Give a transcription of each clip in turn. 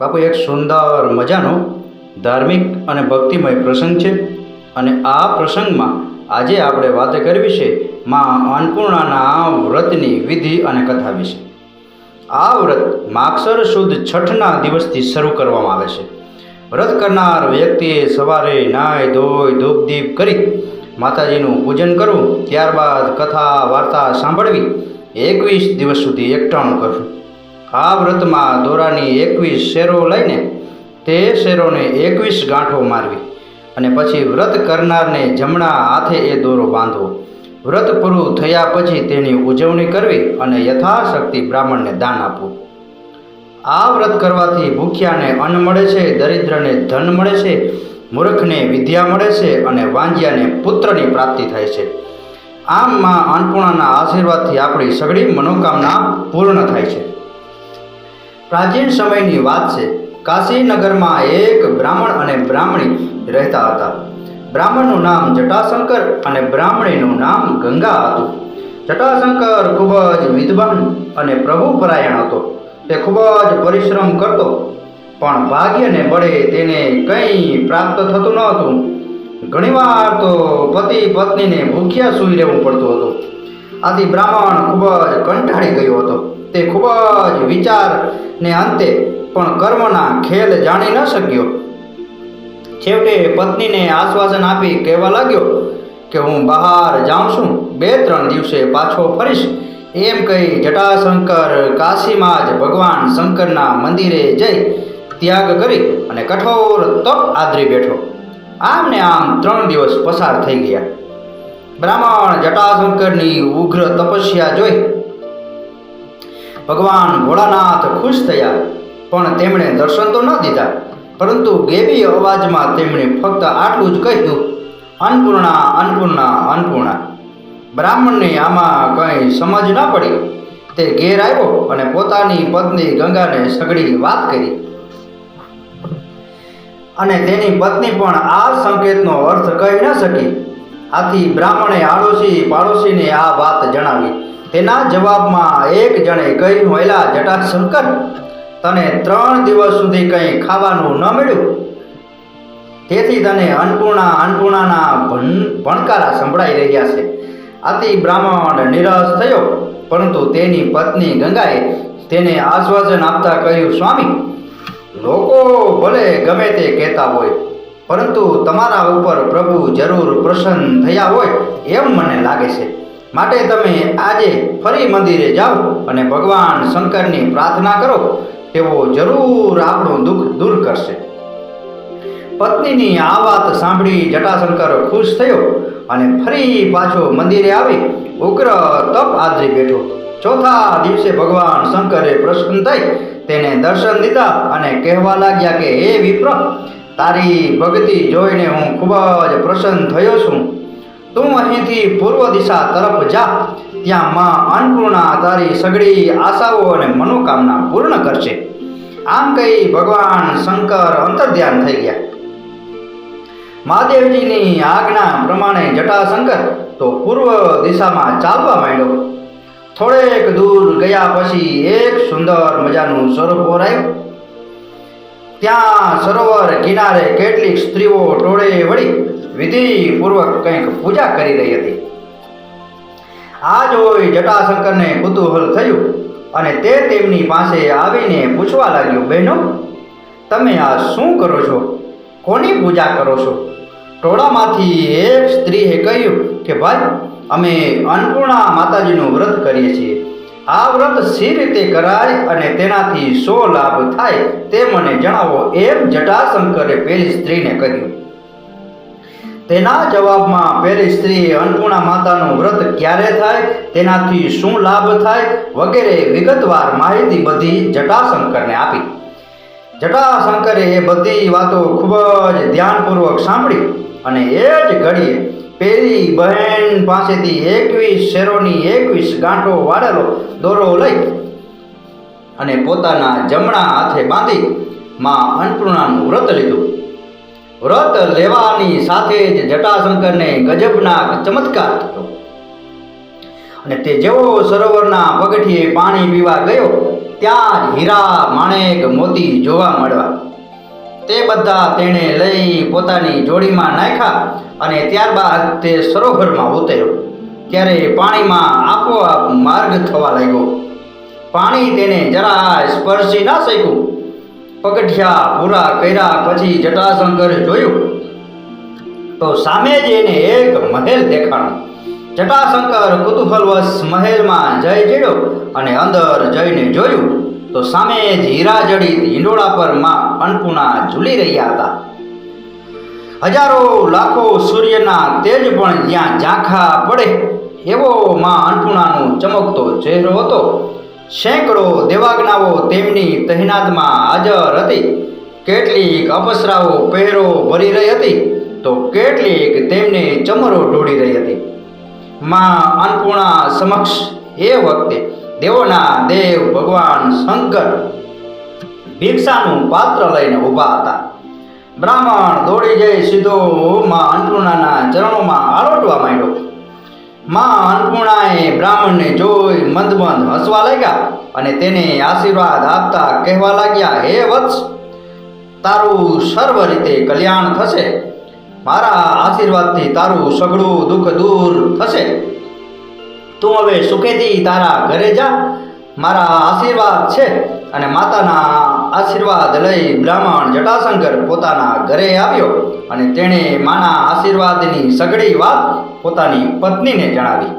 બાપુ, એક સુંદર મજાનો ધાર્મિક અને ભક્તિમય પ્રસંગ છે અને આ પ્રસંગમાં આજે આપણે વાત કરવી છે માં અન્નપૂર્ણાના વ્રતની વિધિ અને કથા વિશે. આ વ્રત માગસર સુદ છઠના દિવસથી શરૂ કરવામાં આવે છે. વ્રત કરનાર વ્યક્તિએ સવારે નાય ધોઈ ધૂપ કરી માતાજીનું પૂજન કરવું, ત્યારબાદ કથા વાર્તા સાંભળવી, એકવીસ દિવસ સુધી એકટાણું કરવું. આ વ્રતમાં દોરાની એકવીસ શેરો લઈને તે શેરોને એકવીસ ગાંઠો મારવી અને પછી વ્રત કરનારને જમણા હાથે એ દોરો બાંધવો. વ્રત પૂરું થયા પછી તેની ઉજવણી કરવી અને યથાશક્તિ બ્રાહ્મણને દાન આપવું. આ વ્રત કરવાથી ભૂખ્યાને અન્ન મળે છે, દરિદ્રને ધન મળે છે, મૂર્ખને વિદ્યા મળે છે અને વાંજ્યાને પુત્રની પ્રાપ્તિ થાય છે. આમ માં અન્નપૂર્ણાના આશીર્વાદથી આપણી સઘળી મનોકામના પૂર્ણ થાય છે. પ્રાચીન સમયની વાત છે. કાશીનગરમાં એક બ્રાહ્મણ અને બ્રાહ્મણી રહેતા હતા. બ્રાહ્મણનું નામ જટાશંકર અને બ્રાહ્મણીનું નામ ગંગા હતું. જટાશંકર ખૂબ જ વિદ્વાન અને પ્રભુપરાયણ હતો. તે ખૂબ જ પરિશ્રમ કરતો, પણ ભાગ્યને બળે તેને કંઈ પ્રાપ્ત થતું ન હતું. ઘણીવાર તો પતિ પત્નીને ભૂખ્યા સૂઈ રહેવું પડતું હતું. આથી બ્રાહ્મણ ખૂબ જ કંટાળી ગયો હતો. તે ખૂબ જ વિચારને અંતે પણ કર્મના ખેલ જાણી ન શક્યો. છેવટે પત્નીને આશ્વાસન આપી કહેવા લાગ્યો કે હું બહાર જાઉં છું, બે ત્રણ દિવસે પાછો ફરીશ. એમ કહી જટાશંકર કાશીમાં જ ભગવાન શંકરના મંદિરે જઈ ત્યાગ કરી અને કઠોર તપ આદરી બેઠો. આમ ને આમ ત્રણ દિવસ પસાર થઈ ગયા. બ્રાહ્મણ જટાશંકરની ઉગ્ર તપસ્યા જોઈ ભગવાન ભોળાનાથ ખુશ થયા. પણ તેમણે દર્શન તો ન દીધા, પરંતુ ગેબી અવાજમાં તેમણે ફક્ત આટલું જ કહ્યું, અન્નપૂર્ણા અન્નપૂર્ણા અન્નપૂર્ણા. બ્રાહ્મણને આમાં કંઈ સમજ ન પડી. તે ઘેર આવ્યો અને પોતાની પત્ની ગંગાને સગડી વાત કરી. અને તેની પત્ની પણ આ સંકેતનો અર્થ કહી ન શકી. આથી બ્રાહ્મણે આડોશી પાડોશીને આ વાત જણાવી. તેના જવાબમાં એક જણે કહ્યું હોયલા જટાશંકર, તને ત્રણ દિવસ સુધી કંઈ ખાવાનું ન મળ્યું? તેથી તને અન્નપૂર્ણા અન્નપૂર્ણાના ભણ, ભણકારા સંભળાઈ રહ્યા છે. આથી બ્રાહ્મણ નિરાશ થયો, પરંતુ તેની પત્ની ગંગાએ તેને આશ્વાસન આપતા કહ્યું, સ્વામી, લોકો ભલે ગમે તે કહેતા હોય, પરંતુ તમારા ઉપર પ્રભુ જરૂર પ્રસન્ન થયા હોય એમ મને લાગે છે. માટે તમે આજે ફરી મંદિરે જાઓ અને ભગવાન શંકરની પ્રાર્થના કરો, તેઓ જરૂર આપણું દુઃખ દૂર કરશે. પત્નીની આ વાત સાંભળી જટાશંકર ખુશ થયો અને ફરી પાછો મંદિરે આવી ઉગ્ર તપ આદરી બેઠો. ચોથા દિવસે ભગવાન શંકરે પ્રસન્ન થઈ તેને દર્શન દીધા અને કહેવા લાગ્યા કે, હે વિપ્ર, તારી ભક્તિ જોઈને હું ખૂબ જ પ્રસન્ન થયો છું. તું અહીંથી પૂર્વ દિશા તરફ જા. ત્યાં માં અન્નપૂર્ણા તારી સગડી આશાઓ અને મનોકામના પૂર્ણ કરશે. આમ કહી ભગવાન શંકર અંતર્ધ્યાન થઈ ગયા. મહાદેવજીની આજ્ઞા પ્રમાણે જટાશંકર તો પૂર્વ દિશામાં ચાલવા માંડ્યો. થોડેક દૂર ગયા પછી એક સુંદર મજાનું સરોવર આવ્યું. ત્યાં સરોવર કિનારે કેટલીક સ્ત્રીઓ ટોળે વળી વિધિપૂર્વક કંઈક પૂજા કરી રહી હતી. આ જોઈ જટાશંકરને કુતૂહલ થયું અને તે તેમની પાસે આવીને પૂછવા લાગ્યું, બહેનો, તમે આ શું કરો છો? કોની પૂજા કરો છો? ટોળામાંથી એક સ્ત્રીએ કહ્યું કે, ભાઈ, અમે અન્નપૂર્ણા માતાજીનું વ્રત કરીએ છીએ. આ વ્રત સી રીતે કરાય અને તેનાથી શો લાભ થાય તે મને જણાવો. એમ જટાશંકરે પેલી સ્ત્રીને કહ્યું. તેના જવાબમાં પેલી સ્ત્રીએ અન્નપૂર્ણા માતાનું વ્રત ક્યારે થાય, તેનાથી શું લાભ થાય વગેરે વિગતવાર માહિતી બધી જટાશંકરને આપી. જટાશંકરે એ બધી વાતો ખૂબ જ ધ્યાનપૂર્વક સાંભળી અને એ જ ઘડીએ પેલી બહેન પાસેથી એકવીસ શેરોની એકવીસ ગાંઠો વાળેલો દોરો લઈ અને પોતાના જમણા હાથે બાંધી માં અન્નપૂર્ણાનું વ્રત લીધું. વ્રત લેવાની સાથે જ જટાશંકરને ગજબના ચમત્કાર થયો. અને તે જેવો સરોવરના પગઠીએ પાણી પીવા ગયો, ત્યાં જ હીરા માણેક મોતી જોવા મળ્યા. તે બધા તેણે લઈ પોતાની જોડીમાં નાખ્યા અને ત્યારબાદ તે સરોવરમાં ઉતર્યો, ત્યારે પાણીમાં આપોઆપ માર્ગ થવા લાગ્યો. પાણી તેને જરા સ્પર્શી ના શક્યું. પગથિયા પૂરા કર્યા પછી જટાશંકર જોયું, તો સામે જ એને એક મહેલ દેખાણો. જટાશંકર કુતૂહલવશ મહેલમાં જઈ ચડ્યો અને અંદર જઈને જોયું, તો સામે જ હીરા જડિત હિંડોળા પરમાં અન્નપૂર્ણા ઝૂલી રહ્યા હતા. હજારો લાખો સૂર્યના તેજ પણ જ્યાં ઝાંખા પડે એવો માં અન્નપૂર્ણાનો ચમકતો ચહેરો હતો. સેંકડો દેવાજ્ઞાઓ તેમની તહેનાતમાં હાજર હતી. કેટલીક અપસરાઓ પહેરો ભરી રહી હતી, તો કેટલીક તેમને ચમરો ઢોળી રહી હતી. માં અન્નપૂર્ણા સમક્ષ એ વખતે દેવોના દેવ ભગવાન શંકર ભિક્ષાનું પાત્ર લઈને ઊભા હતા. બ્રાહ્મણ દોડી જઈ સીધો માં અન્નપૂર્ણાના ચરણોમાં આરોટવા માંડ્યો. માં અન્નપૂર્ણાએ બ્રાહ્મણને જોઈ મંદ મંદ હસવા લાગ્યા અને તેને આશીર્વાદ આપતા કહેવા લાગ્યા, હે વત્સ, તારું સર્વ રીતે કલ્યાણ થશે. મારા આશીર્વાદથી તારું સઘળું દુઃખ દૂર થશે. તું હવે સુખેથી તારા ઘરે જા. મારા આશીર્વાદ છે અને માતાના આશીર્વાદ લઈ બ્રાહ્મણ જટાશંકર પોતાના ઘરે આવ્યો અને તેણે માના આશીર્વાદની સઘળી વાત પોતાની પત્નીને જણાવી.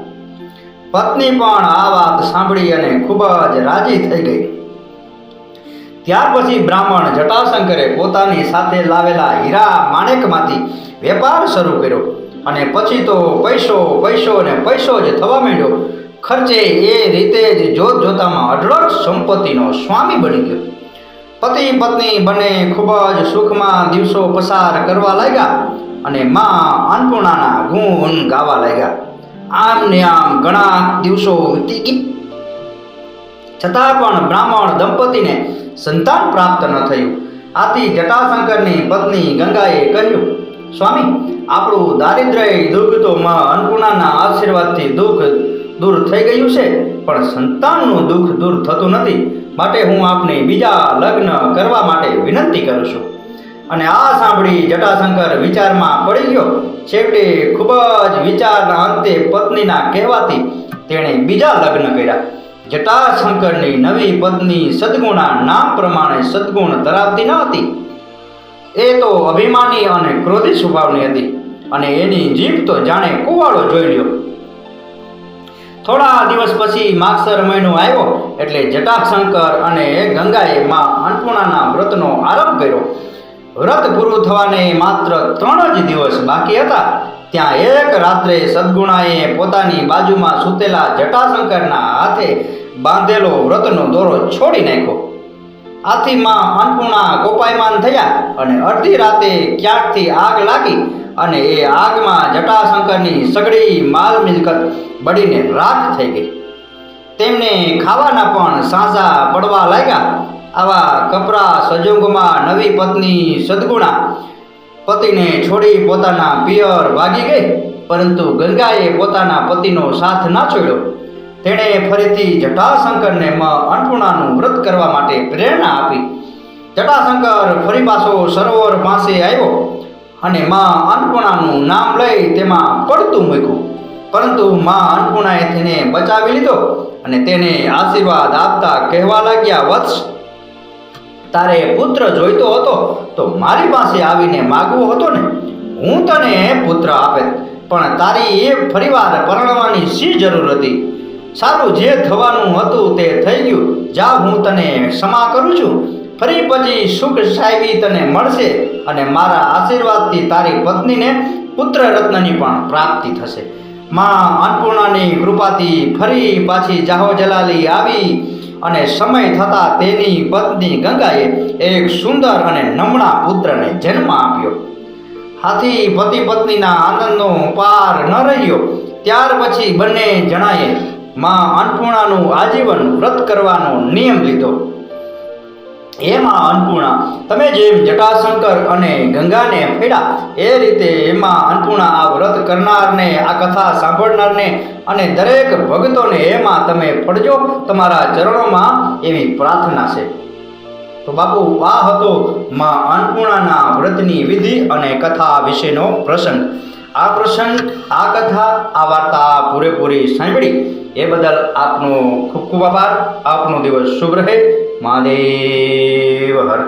પત્ની પણ આ વાત સાંભળી અને ખૂબ જ રાજી થઈ ગઈ. ત્યાર પછી બ્રાહ્મણ જટાશંકરે પોતાની સાથે લાવેલા હીરા માણેકમાંથી વેપાર શરૂ કર્યો અને પછી તો પૈસો પૈસો ને પૈસો જ થવા માંડ્યો. ખર્ચે એ રીતે જ જોત જોતામાં અઢળક સંપત્તિનો સ્વામી બની ગયો. પતિ પત્ની બંને ખૂબ જ સુખમાં દિવસો પસાર કરવા લાગ્યા. અને મા અન્નપૂર્ણાના ગુણ ગાવા લાગ્યા. આમ ને આમ ઘણા દિવસો વીતી ગઈ. છતાં પણ બ્રાહ્મણ દંપતીને સંતાન પ્રાપ્ત ન થયું. આથી જટાશંકરની પત્ની ગંગાએ કહ્યું, સ્વામી, આપણું દારિદ્ર્ય દુઃખ તો માં અન્નપૂર્ણાના આશીર્વાદથી દુઃખ દૂર થઈ ગયું છે, પણ સંતાનનું દુઃખ દૂર થતું નથી. માટે હું આપને બીજા લગ્ન કરવા માટે વિનંતી કરું છું. અને આ સાંભળી જટાશંકર વિચારમાં પડી ગયો. છેવટે ખૂબ જ વિચારના અંતે પત્નીના કહેવાથી તેણે બીજા લગ્ન કર્યા. જટાશંકરની નવી પત્ની સદગુણા નામ પ્રમાણે સદગુણ ધરાવતી ન હતી. એ તો અભિમાની અને ક્રોધી સ્વભાવની હતી અને એની જીભ તો જાણે કુવાળો જોઈ લ્યો. થોડા દિવસ પછી માગસર મહિનો આવ્યો એટલે જટાશંકર અને ગંગાએ માં અન્નપૂર્ણાના વ્રતનો આરંભ કર્યો. વ્રત પૂરું થવાને માત્ર ત્રણ જ દિવસ બાકી હતા. ત્યાં એક રાત્રે સદગુણાએ પોતાની બાજુમાં સૂતેલા જટાશંકરના હાથે બાંધેલો વ્રતનો દોરો છોડી નાખ્યો. આથી માં અન્નપૂર્ણા કોપાયમાન થયા અને અડધી રાતે ક્યાંકથી આગ લાગી અને એ આગમાં જટાશંકરની સગડી માલ મિલકત બળીને રાખ થઈ ગઈ. તેમને ખાવાના પણ સાંસા પડવા લાગ્યા. આવા કપરા સંજોગોમાં નવી પત્ની સદગુણા. પતિને છોડી પોતાના પિયર ભાગી ગઈ, પરંતુ ગંગાએ પોતાના પતિનો સાથ ના છોડ્યો. તેણે ફરીથી જટાશંકરને અન્નપૂર્ણાનું વ્રત કરવા માટે પ્રેરણા આપી. જટાશંકર ફરી પાછો સરોવર પાસે આવ્યો અને માં અન્નપૂર્ણાનું નામ લઈ તેમાં પડતું મૂક્યું. પરંતુ માં અન્નપૂર્ણાએ તેને બચાવી લીધો અને તેને આશીર્વાદ આપતા કહેવા લાગ્યા, વત્સ તારે પુત્ર જોઈતો હતો, તો મારી પાસે આવીને માગવો હતો ને, હું તને પુત્ર આપે, પણ તારી એ ફરીવાર પરણવાની શી જરૂર હતી? સારું જે થવાનું હતું તે થઈ ગયું, જા હું તને ક્ષમા કરું છું, ફરી પછી સુખ સાહેબી તને મળશે અને મારા આશીર્વાદથી તારી પત્નીને પુત્ર રત્નની પણ પ્રાપ્તિ થશે. માં અન્નપૂર્ણાની કૃપાથી ફરી પાછી જાહો જલાલી આવી અને સમય થતાં તેની પત્ની ગંગાએ એક સુંદર અને નમણા પુત્રને જન્મ આપ્યો. હાથી પતિ પત્નીના આનંદનો પાર ન રહ્યો, ત્યાર પછી બંને જણાએ માં અન્નપૂર્ણાનું આજીવન વ્રત કરવાનો નિયમ લીધો. એમાં અન્નપૂર્ણા, તમે જેમ જટાશંકર અને ગંગાને ફેડા, એ રીતે એમાં અન્નપૂર્ણા આ વ્રત કરનારને, આ કથા સાંભળનારને અને દરેક ભક્તોને એમાં તમે ફળજો, તમારા ચરણોમાં એવી પ્રાર્થના છે. તો બાપુ, આ હતો માં અન્નપૂર્ણાના વ્રતની વિધિ અને કથા વિશેનો પ્રસંગ. આ પ્રસંગ, આ કથા, આ વાર્તા પૂરેપૂરી સાંભળી. એ બદલ આપનો ખૂબ ખૂબ આભાર. આપનો દિવસ શુભ રહે. મહાદેવ હર